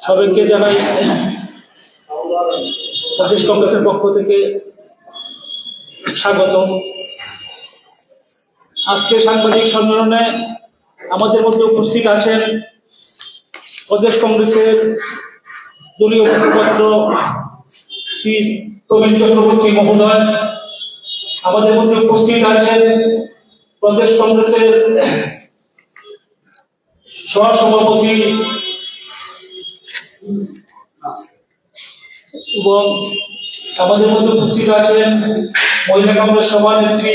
সবাইকে জানাই প্রদেশ কংগ্রেসের পক্ষ থেকে স্বাগত আজকে সাংবাদিক সম্মেলনে আমাদের মধ্যে উপস্থিত আছেন প্রদেশ কংগ্রেসের দলীয় মুখপাত্র শ্রী প্রবীণ চক্রবর্তী মহোদয়, আমাদের মধ্যে উপস্থিত আছেন প্রদেশ কংগ্রেসের সহসভাপতি এবং আমাদের মধ্যে উপস্থিত আছেন মহিলা কংগ্রেস সভানেত্রী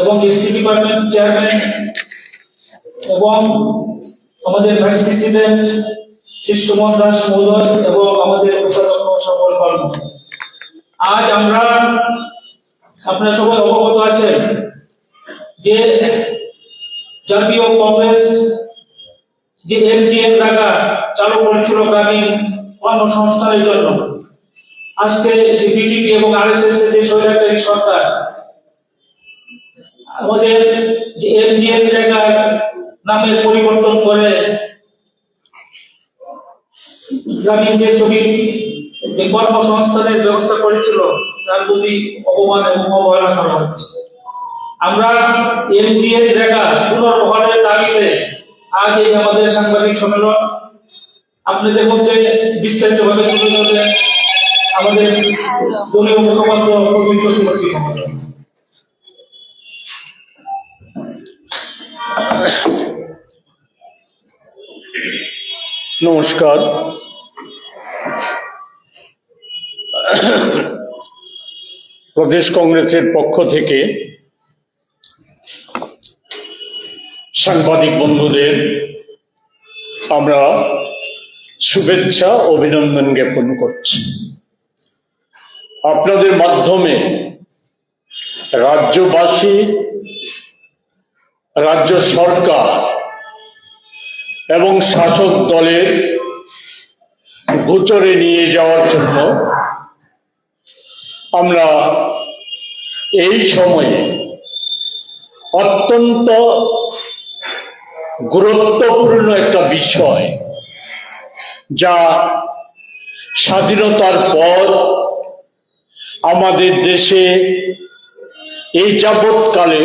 এবং এসসি ডিপার্টমেন্ট চেয়ারম্যান এবং আমাদের ভাইস প্রেসিডেন্ট শিষ্টমোহন দাস মহোদয় এবং আমাদের সকল কর্ম। আজ আমরা, আপনারা সবাই অবগত আছেন যে জাতীয় কংগ্রেস, যে এমজিএম টাকা চালু করেছিল গ্রামীণ কর্মসংস্থানের জন্য। আজকে যে বিজেপি এবং আরএসএস এর যে স্বৈরাচারী সরকার, আমাদের যে এমজিএম টাকা নামের পরিবর্তন করে গ্রামীণ যে শ্রমিক যে কর্মসংস্থানের ব্যবস্থা করেছিল, তার প্রতি অপমান এবং অবহেলা করা হচ্ছে। আমরা এমজিএর টাকা পুনর্বহালের দাবিতে আজ এই আমাদের সাংবাদিক সম্মেলন আপনাদের মধ্যে বিস্তারিতভাবে তুলে ধরবেন আমাদের দলীয় মুখপাত্র চক্রবর্তী। নমস্কার প্রদেশ কংগ্রেসের পক্ষ থেকে সাংবাদিক বন্ধুদের আমরা শুভেচ্ছা অভিনন্দন জ্ঞাপন করছি। আপনাদের মাধ্যমে রাজ্যবাসী, রাজ্য সরকার এবং শাসক দলের গোচরে নিয়ে যাওয়ার জন্য আমরা এই সময়ে অত্যন্ত গুরুত্বপূর্ণ একটা বিষয় যা স্বাধীনতার পর আমাদের দেশে এই যাবৎকালে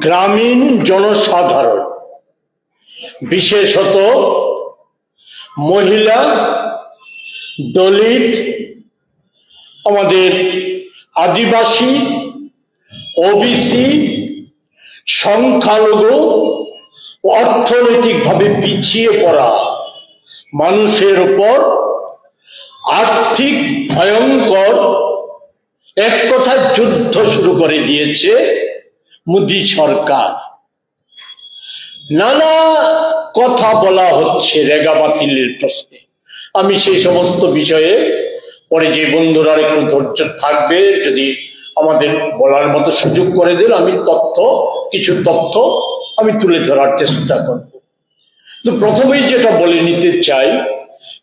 গ্রামীণ জনসাধারণ, বিশেষত মহিলা, দলিত, আমাদের আদিবাসী, ওবিসি, সংখ্যালঘু, অর্থনৈতিকভাবে পিছিয়ে পড়া মানুষের উপর আর্থিক ভয়ঙ্কর এক কথা যুদ্ধ শুরু করে দিয়েছে মোদী সরকার। নানা কথা বলা হচ্ছে রেগা বাতিলের প্রশ্নে। আমি সেই সমস্ত বিষয়ে পরে যে বন্ধুরা একটু ধৈর্য থাকবে, যদি আমাদের বলার মতো সুযোগ করে দিল আমি তথ্য, কিছু তথ্য আমি তুলে ধরার চেষ্টা করব। তো প্রথমেই যেটা বলে নিতে চাই,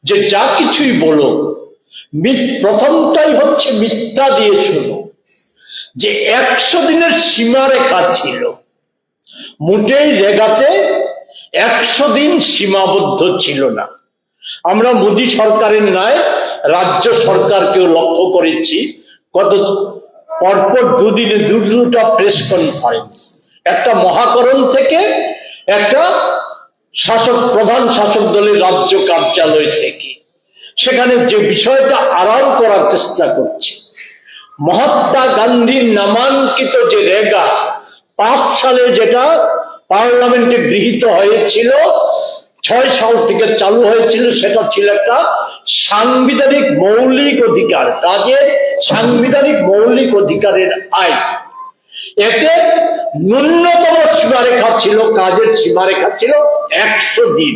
যে যা কিছুই বলো প্রথমটাই হচ্ছে মিথ্যা দিয়ে শুনো। যে একশো দিনের সীমারেখা ছিল, মোটেই রেগাতে একশো দিন সীমাবদ্ধ ছিল না। আমরা মোদী সরকারের ন্যায় রাজ্য সরকারকেও লক্ষ্য করেছি, কত পরপর দুদিনে দু দুটা প্রেস কনফারেন্স একটা মহাকরণ থেকে একটা শাসক প্রধান শাসক দলের রাজ্য কার্যালয় থেকে। সেখানে যে বিষয়টা আড়াল করার চেষ্টা করছে, মহাত্মা গান্ধীর নামাঙ্কিত যে রেগা, পাঁচ সালে যেটা পার্লামেন্টে গৃহীত হয়েছিল, ছয় সাল থেকে চালু হয়েছিল, সেটা ছিল একটা সাংবিধানিক মৌলিক অধিকার, কাজের সাংবিধানিক মৌলিক অধিকারের আইন। এতে ন্যূনতম সীমারেখা ছিল, কাজের সীমারেখা ছিল একশো দিন।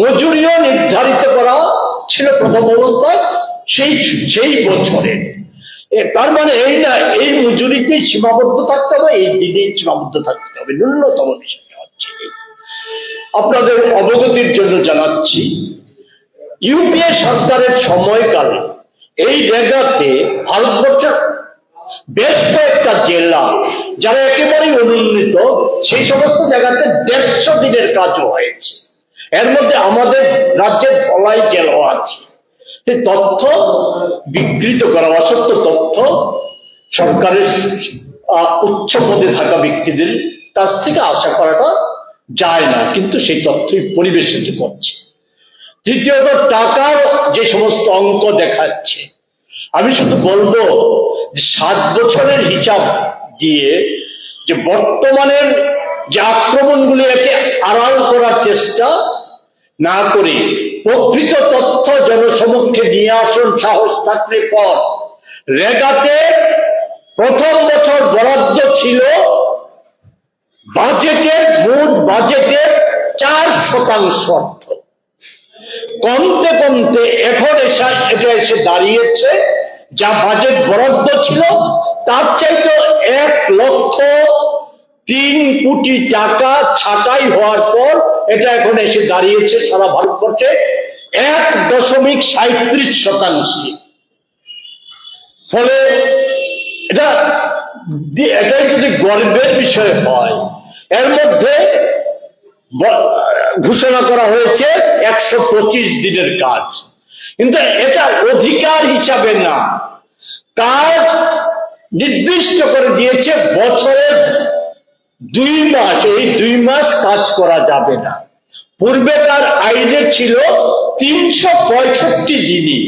মজুরিও নির্ধারিত করা ছিল প্রথম অবস্থায় সেই সেই বছরে। তার মানে এই না, এই মজুরিতেই সীমাবদ্ধ থাকতে হবে, এই দিনেই সীমাবদ্ধ থাকতে হবে, ন্যূনতম বিষয়টা হচ্ছে আপনাদের অবগতির জন্য জানাচ্ছি, ইউপিএ সরকারের সময়কালে এই জায়গাতে ভারতবর্ষের বেশ কয়েকটা জেলা যারা একেবারেই অনুন্নত, সেই সমস্ত জায়গাতে দেড়শো দিনের কাজও হয়েছে। এর মধ্যে আমাদের রাজ্যের ধলাই জেলাও আছে। তথ্য বিকৃত করা, অসত্য তথ্য সরকারের উচ্চ পদে থাকা ব্যক্তিদের কাছ থেকে আশা করাটা যায় না, কিন্তু সেই তথ্যই পরিবেশিত করছে। তৃতীয়ত, টাকার যে সমস্ত অঙ্ক দেখাচ্ছে আমি শুধু বলব যে সাত বছরের হিসাব দিয়ে যে বর্তমানের যে আক্রমণগুলি একে আড়াল করার চেষ্টা না করে প্রকৃত তথ্য জনসমক্ষে নিয়ে আসুন সাহস থাকলে পর। রেগাতে প্রথম বছর বরাদ্দ ছিল বাজেটের, মোট বাজেটের চার শতাংশ অর্থ। কমতে কমতে এখন এসে এটা এসে দাঁড়িয়েছে যা বাজেট বরাদ্দ ছিল, তার চাইতে এক লক্ষ তিন কোটি টাকা ছাটাই হওয়ার পর এটা এখন এসে দাঁড়িয়েছে সারা ভারতবর্ষে এক দশমিক সাঁত্রিশ শতাংশে। ফলে এটা এটাই যদি গর্বের বিষয় হয়, এর মধ্যে ঘোষণা করা হয়েছে একশো পঁচিশ দিনের কাজ। কিন্তু এটা অধিকার হিসাবে না। কাজ নির্দিষ্ট করে দিয়েছে, বছরের দুই মাস, এই দুই মাস কাজ করা যাবে না। পূর্বে তার আইনে ছিল তিনশো পঁয়ষট্টি দিনই।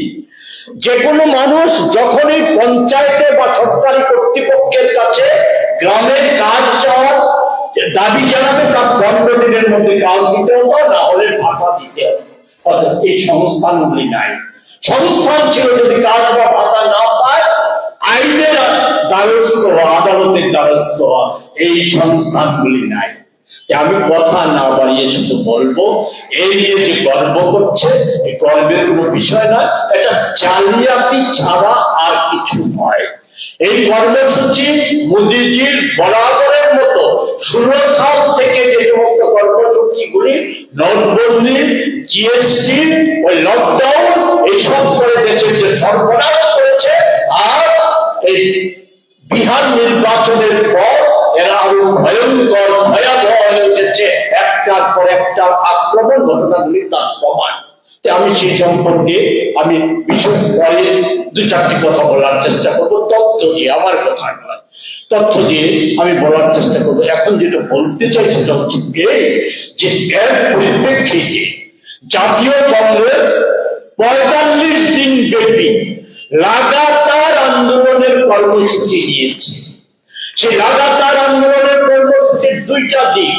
যে কোনো মানুষ যখনই পঞ্চায়েতে বা সরকারি কর্তৃপক্ষের কাছে গ্রামের কাজ চাওয়ার দাবি জানাবে, তার পনেরো দিনের মধ্যে কাজ দিতে হতো না হলে ভাতা দিতে হতো অর্থাৎ এই নাই। সংস্থান ছিল যদি কাজ বা না পায়, আইনের দ্বারস্থ আদালতের দ্বারস্থ এই সংস্থানগুলি নাই। আমি কথা না বাড়িয়ে শুধু বলব, এই নিয়ে যে গর্ব করছে, এই গর্বের কোনো বিষয় নয় এটা জালিয়াতি ছাড়া আর কিছু নয়। এই কর্মসূচি মোদীজির বরাবরের মতো ষোলো থেকে যে সমস্ত নোটবন্দি জিএসটি ওই লকডাউন এইসব করে দেশের যে সর্বনাশ করেছে, আর এই বিহার নির্বাচনের পর এরা আরও ভয়ঙ্কর, ভয়াবহ হয়ে উঠেছে। একটার পর একটা আক্রমণ, ঘটনাগুলি তার প্রমাণ। আমি সেই সম্পর্কে আমি বিশেষ পরে দু চারটি কথা বলার চেষ্টা করব। তথ্য দিয়ে আমার কথা তথ্য দিয়ে আমি বলার চেষ্টা করব। এখন যেটা বলতে চাই হচ্ছে যে এর পরিপ্রেক্ষিতে জাতীয় কংগ্রেস পঁয়তাল্লিশ দিন ব্যাপী লাগাতার আন্দোলনের কর্মসূচি নিয়েছে। সেই লাগাতার আন্দোলনের কর্মসূচির দুইটা দিক।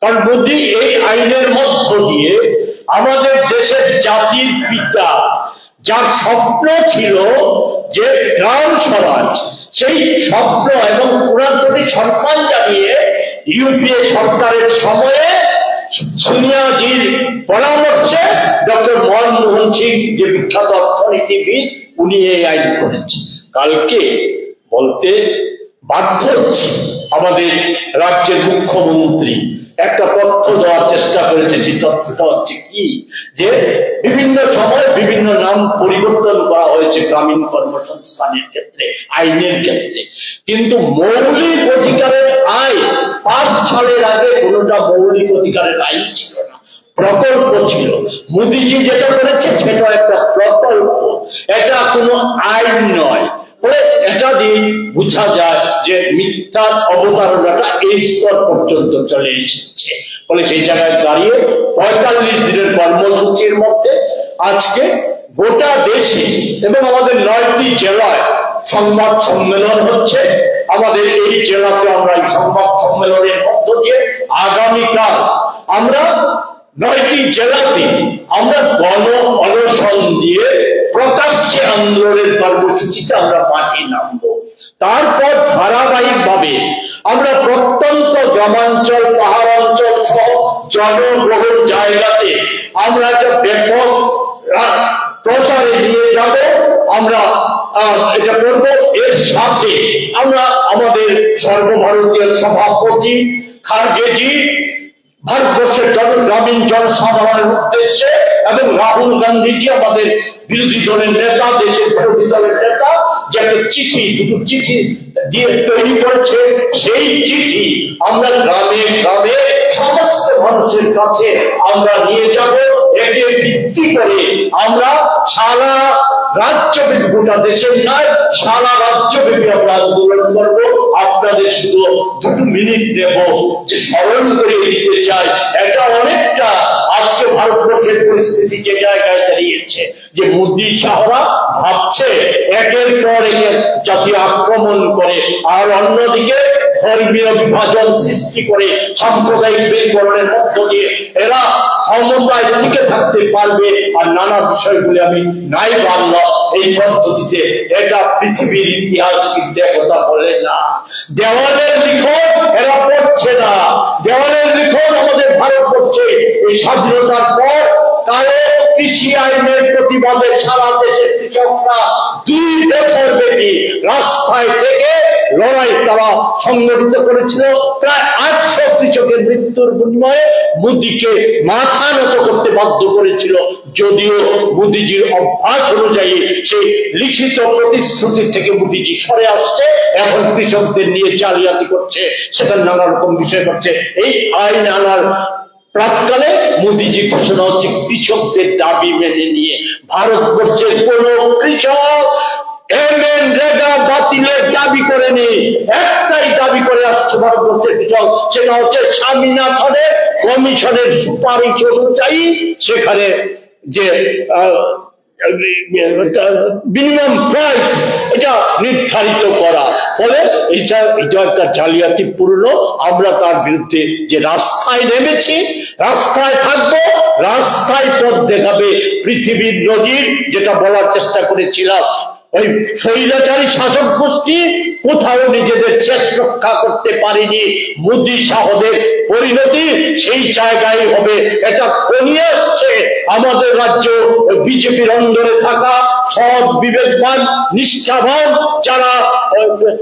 কারণ মোদী এই আইনের মধ্য দিয়ে আমাদের দেশের জাতির পিতা, যার স্বপ্ন ছিল যে গ্রাম স্বরাজ সেই স্বপ্ন এবং পুরাতনী সম্মান জানিয়ে ইউপিএ সরকারের সময়ে সোনিয়াজির পরামর্শে ডক্টর মনমোহন সিং যে বিখ্যাত অর্থনীতিবিদ, উনি এই আইন করেছেন কালকে বলতে বাধ্য হচ্ছে আমাদের রাজ্যের মুখ্যমন্ত্রী একটা তথ্য দেওয়ার চেষ্টা করেছে সেই তথ্যটা হচ্ছে কি? যে বিভিন্ন সময় পরিবর্তন করা হয়েছে গ্রামীণ কর্মসংস্থানের ক্ষেত্রে, আইনের ক্ষেত্রে। কিন্তু মৌলিক অধিকারের আইন পাঁচ সালের আগে কোনোটা মৌলিক অধিকারের আইন ছিল না। প্রকল্প ছিল। মোদিজি যেটা করেছে, সেটা একটা প্রকল্প। এটা কোনো আইন নয়। এটা দিয়ে বোঝা যায় যে মিথ্যার অবতারণাটা এই স্তর পর্যন্ত চলে এসেছে। ফলে সেই জায়গায় দাঁড়িয়ে পঁয়তাল্লিশ দিনের কর্মসূচির মধ্যে আজকে গোটা দেশে এবং আমাদের নয়টি জেলায় সংবাদ সম্মেলন হচ্ছে। আমাদের এই জেলাতে আমরা এই সংবাদ সম্মেলনের মধ্য দিয়ে আগামীকাল আমরা নয়টি জেলাতে আমরা গণ অনশন দিয়ে প্রকাশ্যে আন্দোলনের কর্মসূচিতে আমরা মাঠে নামবো। তারপর ধারাবাহিক ভাবে আমরা প্রত্যন্ত গ্রামাঞ্চল, পাহাড় অঞ্চল সহ জনবহুল জায়গাতে আমরা একটা ব্যাপক প্রচারে নিয়ে যাব। আমরা এটা করব। এর সাথে আমরা আমাদের সর্বভারতীয় সভাপতি খারগেজি, ভারতবর্ষের গ্রামীণ জনসাধারণের উদ্দেশ্যে এবং রাহুল গান্ধীজি আমাদের বিরোধী দলের নেতা, দেশের বিরোধী দলের নেতা, যে একটা চিঠি, দুটো চিঠি দিয়ে তৈরি করেছে। সেই চিঠি আমরা গ্রামে গ্রামে সমস্ত মানুষের কাছে আমরা নিয়ে যাব। একে ভিত্তি করে আমরা সারা রাজ্যব্যাপী, গোটা দেশের নয় সারা রাজ্যব্যাপী আমরা আন্দোলন করব। আপনাদের শুধু দুটো মিনিট নেব যে স্মরণ করে দিতে চাই। এটা অনেকটা আজকে ভারতবর্ষের পরিস্থিতি যে জায়গায় দাঁড়িয়েছে যে মোদী শাহরা ভাবছে একের পর এক জাতীয় আক্রমণ করে, আর অন্যদিকে ধর্মীয় বিভাজন সৃষ্টি করে সাম্প্রদায়িক বিকরণের মধ্য দিয়ে এরা ক্ষমতায় টিকে থাকতে পারবে আর নানা বিষয়গুলি আমি নাই বাংলা এই পদ্ধতিতে। এটা পৃথিবীর ইতিহাস কিন্তু একথা বলে না। দেওয়ালের লিখন এরা পড়ছে না। দেওয়ালের লিখন আমাদের ভারতবর্ষে এই স্বাধীনতার পর কারও কৃষি আইনের প্রতিবাদে সারা কৃষকরা দুই বছর ব্যাপী রাস্তায় থেকে লড়াই তারা সংগঠিত করেছিল। প্রায় আটশো কৃষকের মৃত্যুর বিনিময়ে মোদীকে মাথা নত করতে বাধ্য করেছিল। যদিও মোদীজির অভ্যাস অনুযায়ী সেই লিখিত প্রতিশ্রুতি থেকে মোদীজি সরে আসছে, এখন কৃষকদের নিয়ে জালিয়াতি করছে, সেটা নানা রকম বিষয় করছে। এই আইন আনার প্রাককালে মোদীজি ঘোষণা হচ্ছে কৃষকদের দাবি মেনে নিয়ে ভারতবর্ষের কোন কৃষক এমএন রেগা বাতিলের দাবি করেনি। একটাই দাবি করে আসছে ভারতবর্ষের কৃষক সেটা হচ্ছে স্বামীনাথনের কমিশনের সুপারিশ অনুযায়ী সেখানে যে আহ, মিনিমাম প্রাইস এটা নির্ধারিত করা। ফলে এটা এটা একটা জালিয়াতি পূর্ণ। আমরা তার বিরুদ্ধে যে রাস্তায় নেমেছি, রাস্তায় থাকব, রাস্তায় পথ দেখাবে পৃথিবীর নদীর যেটা বলার চেষ্টা করেছিলাম। ওই স্বৈরাচারী শাসক গোষ্ঠী কোথাও নিজেদের শেষ রক্ষা করতে পারেনি। মোদী শাহদের পরিণতি সেই জায়গায় হবে। এটা কমিয়ে আসছে আমাদের রাজ্য বিজেপির অন্দরে থাকা সৎ, বিবেকবান, নিষ্ঠাবান যারা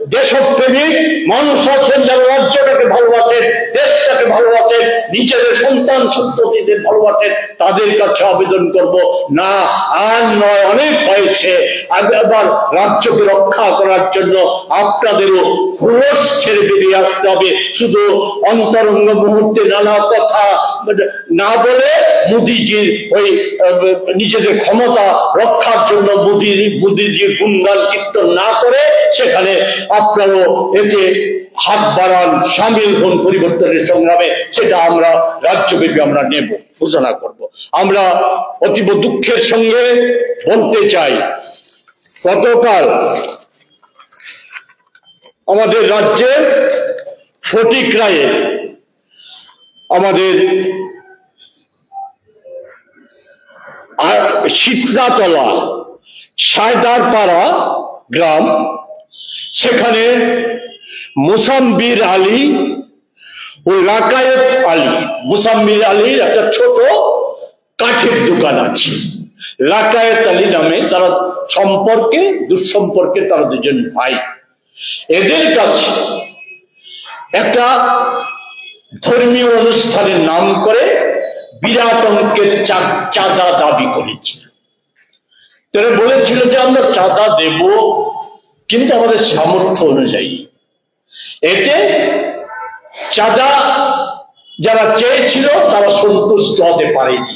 দেশপ্রেমিক মানুষ আছেন যারা রাজ্যটাকে ভালোবাসেন, দেশটাকে ভালোবাসেন, নিজেদের সন্তান সন্ততিদের ভালোবাসেন, তাদের কাছে আবেদন করব। না, আর নয়, অনেক হয়েছে। আবার রাজ্যকে রক্ষা করার জন্য আপনাদেরও খোলস ছেড়ে বেরিয়ে আসতে হবে। শুধু অন্তরঙ্গ মুহূর্তে নানা কথা না বলে মোদিজির ওই নিজেদের ক্ষমতা রক্ষার জন্য মোদি, মোদিজির গুণগান কীর্তন না করে সেখানে আপনারও এতে হাত বাড়ান, সামিল হন পরিবর্তনের সংগ্রামে। সেটা আমরা রাজ্যব্যাপী আমরা নেব, ঘোষণা করব। আমরা অতীব দুঃখের সঙ্গে বলতে চাই গতকাল আমাদের রাজ্যের ফটিক রায়ে আমাদের শীতলাতলা সায়দারপাড়া গ্রাম, সেখানে মুসাম্বির আলী ও লাকায়েত আলী, মুসাম্বির আলীর একটা ছোট কাঠের দোকান আছে। লাকায়েত আলী নামে তারা সম্পর্কে, দুঃসম্পর্কে তারা দুজন ভাই। এদের কাছে একটা ধর্মীয় অনুষ্ঠানের নাম করে বিরাট অঙ্কের চাঁদা দাবি করেছিল তারা বলেছিল যে আমরা চাঁদা দেব, কিন্তু আমাদের সামর্থ্য অনুযায়ী। এতে চাঁদা যারা চেয়েছিল, তারা সন্তুষ্ট হতে পারেনি।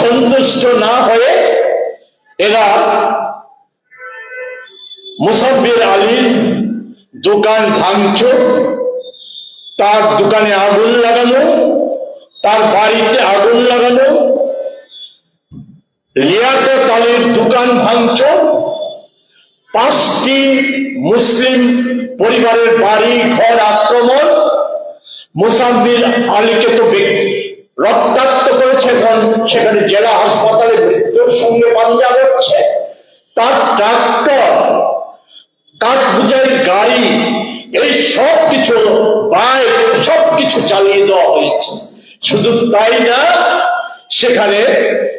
সন্তুষ্ট না হয়ে এরা মুসাব্বির আলীর দোকান ভাঙচুর, তার দোকানে আগুন লাগানো, তার বাড়িতে আগুন লাগানো, লিয়াকত দোকান ভাঙচুর, পাঁচটি মুসলিম পরিবারের বাড়ি, ঘর আক্রমণ মুসাম্বির আলীকে তো রক্তাক্ত করেছে সেখানে জেলা হাসপাতালে মৃত্যুর সঙ্গে পাঞ্জা করছে তার ট্রাক্টর কাঠ বুঝাই গাড়ি, এই সব কিছু বাইক সব কিছু চালিয়ে দেওয়া হয়েছে। শুধু তাই না, সেখানে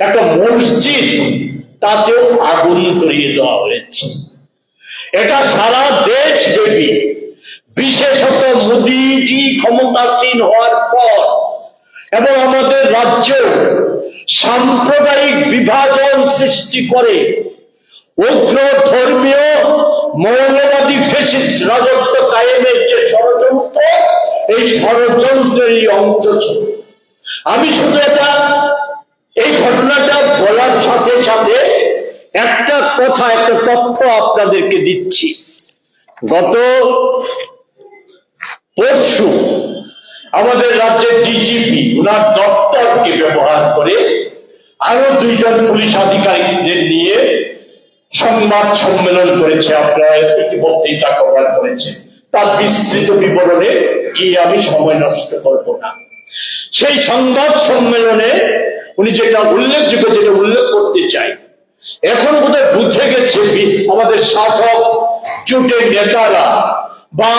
একটা মসজিদ, তাতেও আগুন ধরিয়ে দেওয়া হয়েছে। এটা সারা দেশ ব্যাপী বিশেষত মোদীজি ক্ষমতাসীন হওয়ার পর এবং আমাদের রাজ্য সাম্প্রদায়িক বিভাজন সৃষ্টি করে উগ্র ধর্মীয় মৌলবাদী ফেসিস্ট রাজত্ব কায়েমের যে ষড়যন্ত্র, এই ষড়যন্ত্রের অংশ ছিল। আমি শুধু এটা, এই ঘটনাটা বলার সাথে সাথে একটা কথা, একটা তথ্য আপনাদেরকে দিচ্ছি। গত পরশু আমাদের রাজ্যের ডিজিপি ওনার দপ্তরকে ব্যবহার করে আরও দুইজন পুলিশ আধিকারিকদের নিয়ে সংবাদ সম্মেলন করেছে, আপনারা ইতিমধ্যেই তা কভার করেছে তার বিস্তৃত বিবরণে গিয়ে আমি সময় নষ্ট করব না। সেই সংবাদ সম্মেলনে উনি যেটা উল্লেখযোগ্য, যেটা উল্লেখ করতে চাই, এখন বোধহয় বুঝে গেছে আমাদের শাসক জোটের নেতারা বা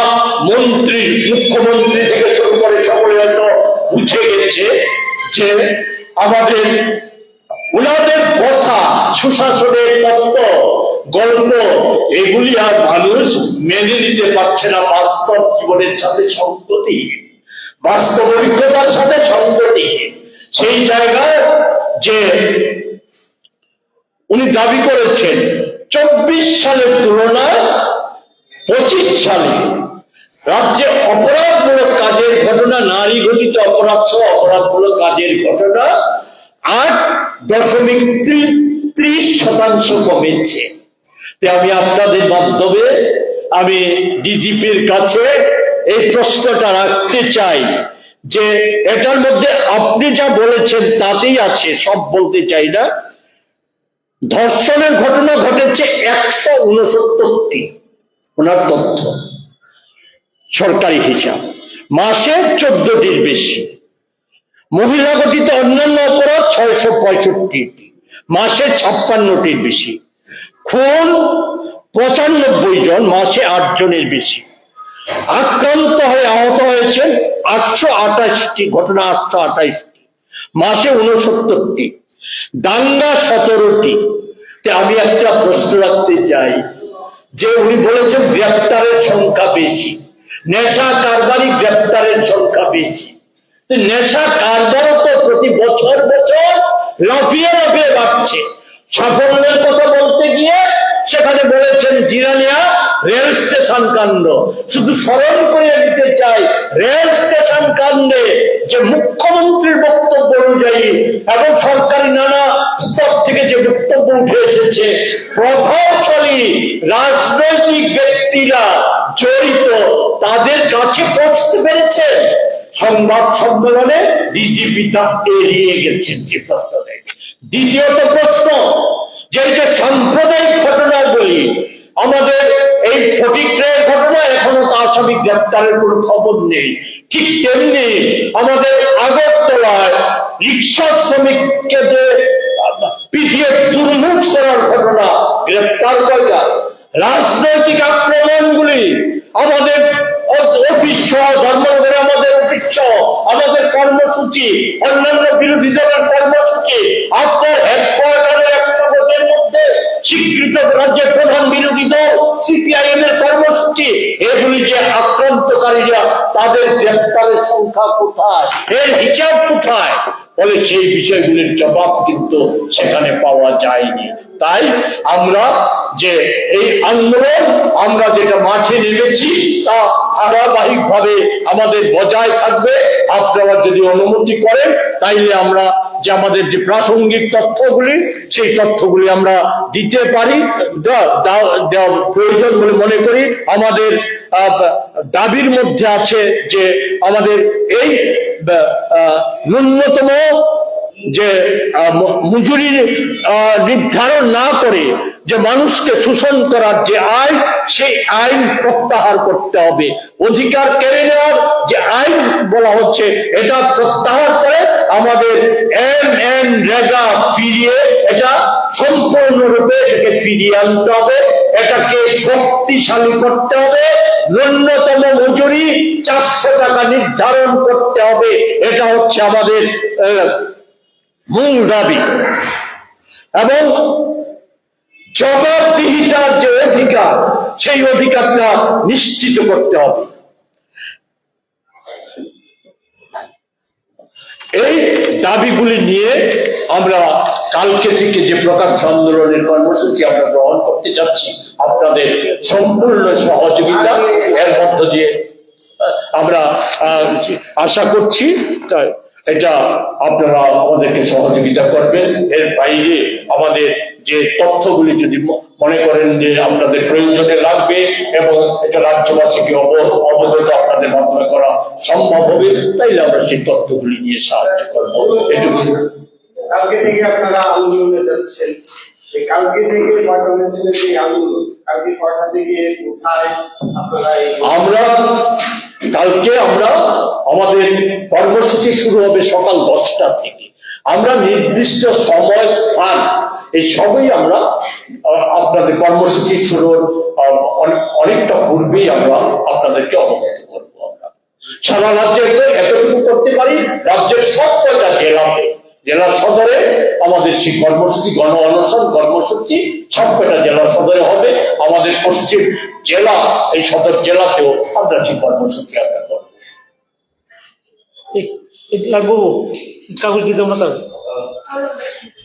মন্ত্রী, মুখ্যমন্ত্রী থেকে শুরু করে সকলে হয়তো বুঝে গেছে যে আমাদের ওনাদের কথা, সুশাসনের তত্ত্ব, গল্প, এগুলি আর মানুষ মেনে নিতে পারছে না বাস্তব জীবনের সাথে সংগতি বাস্তব অভিজ্ঞতার সাথে সংগতি সেই জায়গায় যে উনি দাবি করেছেন, চব্বিশ সালের তুলনায় পঁচিশ সালে রাজ্যে অপরাধমূলক কাজের ঘটনা, নারী ঘটিত অপরাধ সহ অপরাধমূলক কাজের ঘটনা আট দশমিক ত্রি- ত্রিশ শতাংশ কমেছে। আমি আপনাদের মাধ্যমে আমি ডিজিপির কাছে এই প্রশ্নটা রাখতে চাই যে এটার মধ্যে আপনি যা বলেছেন তাতেই আছে, সব বলতে চাই না। ধর্ষণের ঘটনা ঘটেছে একশো উনসত্তরটি। ওনার তথ্য। সরকারি হিসাব। মাসে চোদ্দটির বেশি। মহিলা গঠিত অন্যান্য অপরাধ ছয়শো পঁয়ষট্টিটি। মাসে ছাপ্পান্নটির বেশি। খুন পঁচানব্বই জন, মাসে আট জনের বেশি। আক্রান্ত হয়ে আহত হয়েছেন আটশো আঠাশটি, ঘটনা আটশো আঠাশটি। মাসে উনসত্তরটি দাঙ্গা সতেরোটি। আমি একটা প্রশ্ন রাখতে চাই। যে উনি বলেছেন গ্রেপ্তারের সংখ্যা বেশি। নেশা কারবারি গ্রেপ্তারের সংখ্যা বেশি। নেশা কারবারও তো প্রতি বছর বছর লাফিয়ে লাফিয়ে বাড়ছে। সাফল্যের কথা বলতে গিয়ে সেখানে বলেছেন, জিরানিয়া রেল স্টেশন কাণ্ড। শুধু স্মরণ করে দিতে চাই, রেল স্টেশন কাণ্ডে যে মুখ্যমন্ত্রীর বক্তব্য অনুযায়ী এবং সরকারি নানা স্তর থেকে যে বক্তব্য উঠে এসেছে, প্রভাবশালী রাজনৈতিক ব্যক্তিরা জড়িত, তাদের কাছে পৌঁছতে পেরেছে। সংবাদ সম্মেলনে ডিজিপি তা এড়িয়ে গেছেন যে দ্বিতীয়ত প্রশ্ন, যে যে সাম্প্রদায়িক ঘটনাগুলি, আমাদের এই ফটিকরের ঘটনা এখনও তার আসামি গ্রেপ্তারের কোনো খবর নেই। ঠিক তেমনি আমাদের আগরতলায় রিক্সা শ্রমিককে পিটিয়ে দুর্মুখ করার ঘটনা গ্রেপ্তার কয়টা রাজনৈতিক আক্রমণগুলি আমাদের অফিস সহ ধর্মনগরে আমাদের অফিস সহ আমাদের কর্মসূচি, অন্যান্য বিরোধী দলের কর্মসূচি। আপনার হেডকোয়ার্টারের একশো মধ্যে স্বীকৃত রাজ্যের প্রধান বিরোধী দল সিপিআইএম এর কর্মসূচি, এগুলি যে আক্রান্তকারীরা, তাদের গ্রেপ্তারের সংখ্যা কোথায়? এর হিসাব কোথায়? ফলে সেই বিষয়গুলির জবাব কিন্তু সেখানে পাওয়া যায়নি। তাই আমরা যে এই আন্দোলন, আমরা যেটা মাঠে নেমেছি, তা ধারাবাহিক ভাবে আমাদের বজায় থাকবে। আপনারা যদি অনুমতি করেন, তাইলে আমরা যে আমাদের যে প্রাসঙ্গিক তথ্যগুলি, সেই তথ্যগুলি আমরা দিতে পারি। প্রয়োজন বলে মনে করি। আমাদের দাবির মধ্যে আছে যে আমাদের এই ন্যূনতম যে মজুরি নির্ধারণ না করে যে মানুষকে শোষণ করার যে আইন, সেই আইন প্রত্যাহার করতে হবে। অধিকার কেড়ে নেওয়ার যে আইন বলা হচ্ছে, এটা প্রত্যাহার করে আমাদের এম এন রেগা ফিরিয়ে, এটা সম্পূর্ণরূপে এটাকে ফিরিয়ে আনতে হবে। এটাকে শক্তিশালী করতে হবে। ন্যূনতম মজুরি চারশো টাকা নির্ধারণ করতে হবে। এটা হচ্ছে আমাদের মূল দাবি। এবং জবাবদিহিতার যে অধিকার, সেই অধিকারটা নিশ্চিত করতে হবে। এই দাবিগুলি নিয়ে আমরা কালকে থেকে যে প্রকাশ আন্দোলনের কর্মসূচি আমরা গ্রহণ করতে যাচ্ছি আপনাদের সম্পূর্ণ সহযোগিতা এর মধ্য দিয়ে আমরা আশা করছি এটা আপনারা আমাদেরকে সহযোগিতা করবেন। এর বাইরে আমাদের যে তথ্যগুলি যদি মনে করেন যে আপনাদের প্রয়োজনে লাগবে এবং এটা রাজ্যবাসীকে অব- অবগত আপনাদের মাধ্যমে করা সম্ভব হবে তাইলে আমরা সেই তথ্যগুলি নিয়ে সাহায্য করব। এটুকু কালকে থেকে আপনারা আন্দোলনে যাচ্ছেন। কালকে থেকে সেই কালকে কয়টা থেকে কোথায় আমরা কালকে আমরা আমাদের কর্মসূচি শুরু হবে সকাল দশটা থেকে। আমরা নির্দিষ্ট সময় স্থান, এই সবই আমরা আপনাদের কর্মসূচি শুরুর অনেকটা পূর্বেই আমরা আপনাদেরকে অবগত করব আমরা। সারা রাজ্যে এতটুকু করতে পারি, রাজ্যের সবকটা জেলাতে জেলা সদরে আমাদের সেই কর্মসূচি, গণ অনশন, কর্মসূচি সবকটা জেলা সদরে হবে। আমাদের পশ্চিম জেলা, এই সদর জেলাতেও আমরা সেই কর্মসূচি আমরা করব। কাগজ দিতে